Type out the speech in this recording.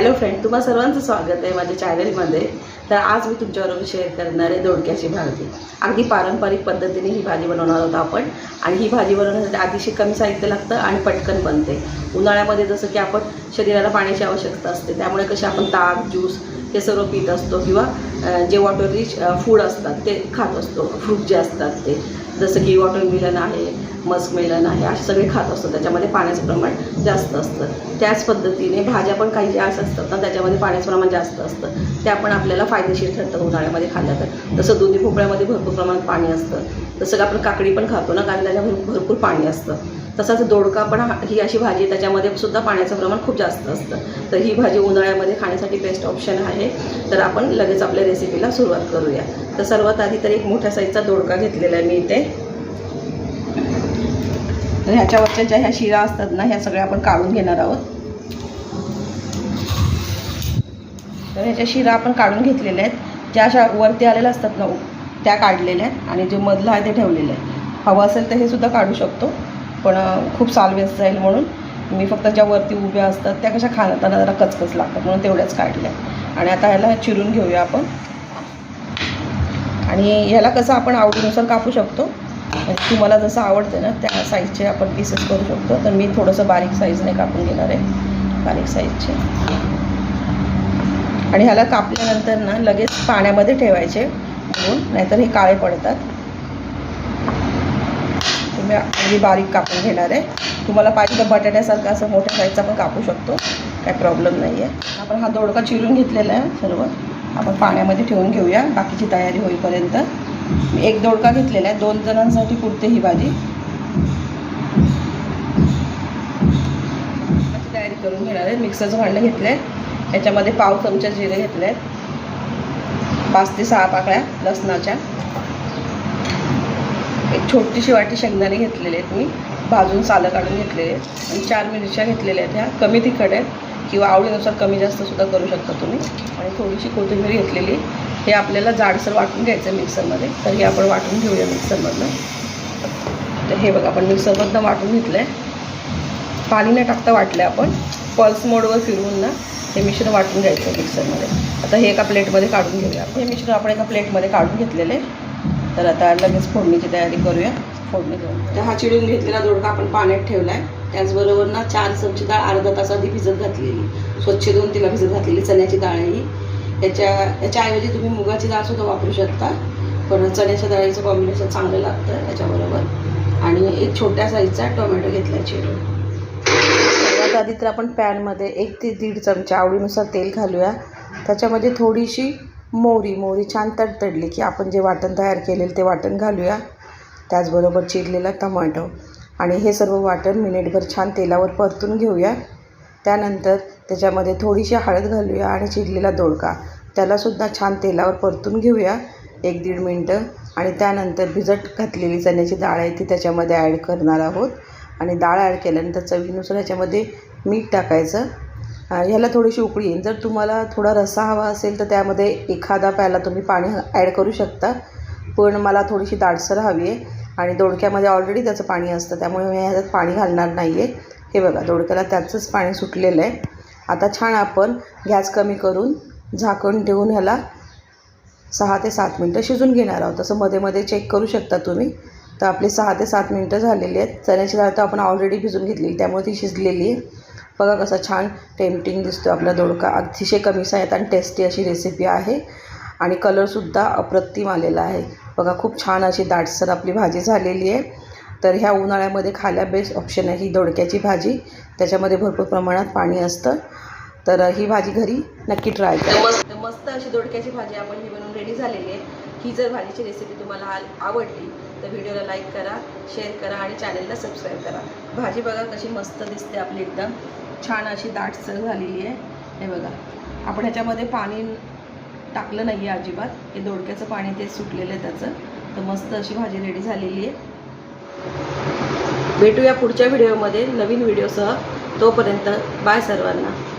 Hello friend तुम्हा सर्वांचं स्वागत आहे माझ्या चॅनलमध्ये तर आज मी तुमच्याबरोबर शेअर करणार आहे दोडक्याची भाजी. अगदी पारंपरिक पद्धतीने ही भाजी बनवणार आहोत आपण. आणि ही भाजी बनवण्यासाठी अतिशय कमी साहित्य लागतं आणि पटकन बनते. उन्हाळ्यामध्ये जसं की आपण शरीराला पाण्याची आवश्यकता असते त्यामुळे कसे आपण ताक ज्यूस हे सर्व पित असतो किंवा जे वॉटर रिच फूड असतात ते खात असतो. फ्रूट जे असतात ते. जसं की वॉटर मिलन आहे मस्कमेलन आहे असे सगळे खात असतो त्याच्यामध्ये पाण्याचं प्रमाण जास्त असतं. त्याच पद्धतीने भाज्या पण काही ज्या असतात ना त्याच्यामध्ये पाण्याचं प्रमाण जास्त असतं. त्या पण आपल्याला फायदेशीर ठरतं उन्हाळ्यामध्ये खाल्ल्या तर. तसं दुधी भोपळ्यामध्ये भरपूर प्रमाणात पाणी असतं. तसं आपण काकडी पण खातो ना कारण त्याच्यामध्ये भरपूर पाणी असतं. तसाच दोडका पण हा- ही अशी भाजी आहे त्याच्यामध्ये सुद्धा पाण्याचं प्रमाण खूप जास्त असतं. तर ही भाजी उन्हाळ्यामध्ये खाण्यासाठी बेस्ट ऑप्शन आहे. तर आपण लगेच आपल्या रेसिपीला सुरुवात करूया. तर सर्वात आधी तर एक मोठ्या साईजचा दोडका घेतलेला आहे मी इथे. तर ह्याच्यावरच्या ज्या ह्या शिरा असतात ना ह्या सगळ्या आपण काढून घेणार आहोत. तर ह्याच्या शिरा आपण काढून घेतलेल्या आहेत. ज्या अशा वरती आलेल्या असतात ना त्या काढलेल्या आहेत आणि जे मधलं आहे ते ठेवलेलं आहे. हवं असेल तर हे सुद्धा काढू शकतो पण खूप सालवेस जाईल म्हणून. मी फक्त ज्या वरती उभ्या असतात त्या कशा खाताना जरा कचकच लागतात म्हणून तेवढ्याच काढल्या आणि आता ह्याला चिरून घेऊया आपण. आणि ह्याला कसं आपण आवडीनुसार कापू शकतो म्हणजे तुम्हाला जसं आवडतं ना त्या साईजचे आपण पीसेस करू शकतो. तर मी थोडंसं बारीक साईजने कापून घेणार आहे. बारीक साईजचे आणि ह्याला कापल्यानंतर ना लगेच पाण्यामध्ये ठेवायचे. म्हणून नाहीतर हे काळे पडतात. तुम्ही अगदी बारीक कापून घेणार आहे. तुम्हाला पाहिजे तर बटाट्यासारखं असं मोठ्या साईजचा पण कापू शकतो. काय प्रॉब्लेम नाही आहे आपण हा दोडका चिरून घेतलेला आहे सर्व. आपण पाण्यामध्ये ठेवून घेऊया. बाकीची तयारी होईपर्यंत. एक दोडका घेतलेला आहे. दोन जणांसाठी पुरते ही भाजी. तयारी करून घेणार आहे. मिक्सरचं भांडं घेतलं आहे याच्यामध्ये पाव चमचा जिरे घेतले आहेत पाच ते सहा पाकळ्या लसणाच्या. एक छोटीशी वाटी शेंगदाणे घेतलेले आहेत मी. भाजून सालं काढून घेतलेले आहेत. आणि चार मिरच्या घेतलेल्या आहेत ह्या. कमी तिखट आहेत. किंवा आवडीनुसार कमी जास्त सुद्धा करू शकता तुम्ही. आणि थोडीशी कोथिंबीर घेतलेली. हे आपल्याला जाडसर वाटून घ्यायचं आहे मिक्सरमध्ये. तर हे आपण वाटून घेऊया मिक्सरमधनं. तर हे बघा आपण मिक्सरमधनं वाटून घेतलं आहे पाणी न टाकता वाटलं आहे आपण पल्स मोडवर फिरवून ना हे मिश्रण वाटून घ्यायचं मिक्सरमध्ये. आता हे एका प्लेटमध्ये काढून घेऊया हे मिश्रण आपण एका प्लेटमध्ये काढून घेतलेलं. आहे तर आता लगेच फोडणीची तयारी करूया. फोडणी घेऊन. तर हा चिडून घेतलेला दोडका आपण पाण्यात ठेवला आहे त्याचबरोबर ना चार चमची डाळ अर्धा तास आधी भिजत घातलेली. स्वच्छ धुवून तिला भिजत घातलेली चण्याची डाळ आहे ही याच्या याच्याऐवजी तुम्ही मुगाची डाळ सुद्धा वापरू शकता. पण चण्याच्या डाळीचं कॉम्बिनेशन चांगलं लागतं याच्याबरोबर. आणि एक छोट्या साईजचा टोमॅटो घेतला चिरून. सर्वात आधी तर आपण पॅनमध्ये एक ते दीड चमचा आवडीनुसार तेल घालूया. त्याच्यामध्ये थोडीशी मोहरी मोहरी छान तडतडली की आपण जे वाटण तयार केलेलं ते वाटण घालूया. त्याचबरोबर चिरलेला टमाटो आणि हे सर्व वाटण मिनिटभर छान तेलावर परतून घेऊया. त्यानंतर त्याच्यामध्ये थोडीशी हळद घालूया आणि चिरलेला दोडका. त्यालासुद्धा छान तेलावर परतून घेऊया एक दीड मिनटं. आणि त्यानंतर भिजत घातलेली चण्याची डाळ आहे ती त्याच्यामध्ये ॲड करणार आहोत. आणि डाळ ॲड केल्यानंतर चवीनुसार ह्याच्यामध्ये मीठ टाकायचं. ह्याला थोडीशी उकळी येईल. जर तुम्हाला थोडा रस्सा हवा असेल तर त्यामध्ये एखादा प्याला तुम्ही पाणी ॲड करू शकता. पण मला थोडीशी दाटसर हवी आहे. आणि दोडक्यामध्ये ऑलरेडी त्याचं पाणी असतं त्यामुळे मी ह्याच्यात पाणी घालणार नाही आहे हे बघा दोडक्याला त्याचंच पाणी सुटलेलं आहे. आता छान आपण गॅस कमी करून झाकण ठेवून ह्याला सहा ते सात मिनटं शिजून घेणार आहोत. तसं मध्ये मध्ये चेक करू शकता तुम्ही. तर आपली सहा ते सात मिनटं झालेली आहेत. चण्याची डाळ तर आपण ऑलरेडी भिजून घेतलेली त्यामुळे ती शिजलेली आहे. बघा कसा छान टेम्पटिंग दिसतो आपला दोडका. अतिशय कमी साह्यात आणि टेस्टी अशी रेसिपी आहे. आणि कलरसुद्धा अप्रतिम आलेला आहे. बघा खूप छान अशी दाटसर आपली भाजी झालेली आहे. तर ह्या उन्हाळ्यामध्ये खायला बेस्ट ऑप्शन आहे ही दोडक्याची भाजी. त्याच्यामध्ये भरपूर प्रमाणात पाणी असतं. तर ही भाजी घरी नक्की ट्राय करा. मस्त मस्त अशी दोडक्याची भाजी आपण ही बनवून रेडी झालेली आहे. ही जर भाजीची रेसिपी तुम्हाला आवडली तर व्हिडिओला लाईक करा शेअर करा आणि चॅनलला सबस्क्राईब करा. भाजी बघा कशी मस्त दिसते आपली एकदम. छान अशी दाटसर झालेली आहे. हे बघा. आपण ह्याच्यामध्ये पाणी टाकलं नाही आहे अजिबात. हे दोडक्याचं पाणी ते सुटलेलं आहे त्याचं. तर मस्त अशी भाजी रेडी झालेली आहे. भेटूया पुढच्या व्हिडिओमध्ये नवीन व्हिडिओसह. तोपर्यंत बाय सर्वांना.